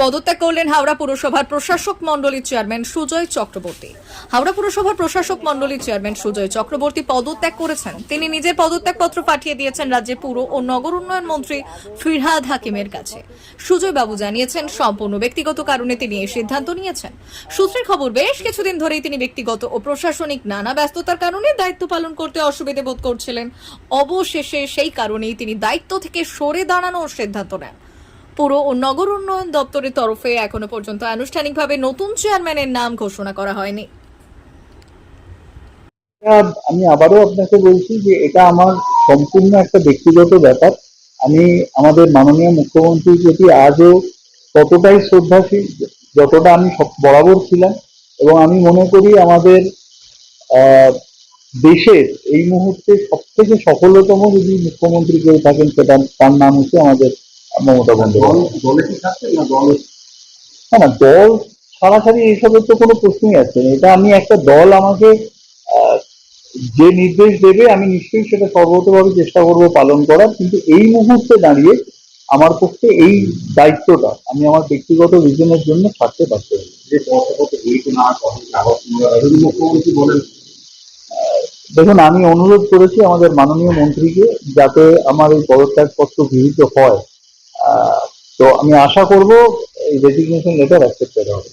পদত্যাগ করলেন হাওড়া পুরসভার প্রশাসক মণ্ডলীর চেয়ারম্যান সুজয় চক্রবর্তী। হাওড়া পুরসভার প্রশাসক মণ্ডলীর চেয়ারম্যান সুজয় চক্রবর্তী পদত্যাগ করেছেন। তিনি নিজের পদত্যাগপত্র পাঠিয়ে দিয়েছেন রাজ্যের পুর ও নগর উন্নয়ন মন্ত্রী ফিরহাদ হাকিমের কাছে। সুজয় বাবু জানিয়েছেন, সম্পূর্ণ ব্যক্তিগত কারণে তিনি এই সিদ্ধান্ত নিয়েছেন। সূত্রের খবর, বেশ কিছুদিন ধরেই তিনি ব্যক্তিগত ও প্রশাসনিক নানা ব্যস্ততার কারণে দায়িত্ব পালন করতে অসুবিধে বোধ করছিলেন। অবশেষে সেই কারণেই তিনি দায়িত্ব থেকে সরে দাঁড়ানোর সিদ্ধান্ত নেন। পুর ও নগর উন্নয়ন দপ্তরের তরফে এখনও পর্যন্ত আনুষ্ঠানিকভাবে নতুন চেয়ারম্যানের নাম ঘোষণা করা হয়নি। আমি আবারও আপনাকে বলছি যে এটা আমার সম্পূর্ণ একটা ব্যক্তিগত ব্যাপার। আমি আমাদের মাননীয় মুখ্যমন্ত্রীর প্রতি আজও ততটাই শ্রদ্ধাশীল যতটা আমি বরাবর ছিলাম এবং আমি মনে করি আমাদের দেশের এই মুহূর্তে সব থেকে সফলতম যদি মুখ্যমন্ত্রী কেউ থাকেন, সেটা তার নাম হচ্ছে আমাদের মমতা বন্দ্যোপাধ্যায়। না দল না দল ছাড়াছাড়ি এইসবের তো কোনো প্রশ্নই আছে এটা আমি একটা দল আমাকে যে নির্দেশ দেবে আমি নিশ্চয়ই সেটা সর্বতভাবে চেষ্টা করব পালন করার। কিন্তু এই মুহূর্তে দাঁড়িয়ে আমার পক্ষে এই দায়িত্বটা আমি আমার ব্যক্তিগত রিজনের জন্য ছাড়তে পারছি যে মুখ্যমন্ত্রী বলেন। দেখুন আমি অনুরোধ করেছি আমাদের মাননীয় মন্ত্রীকে যাতে আমার এই পদত্যাগপত্র গৃহীত হয়। তো আমি আশা করব এই রেজিগনেশন লেটার অ্যাকসেপ্টেড হবে।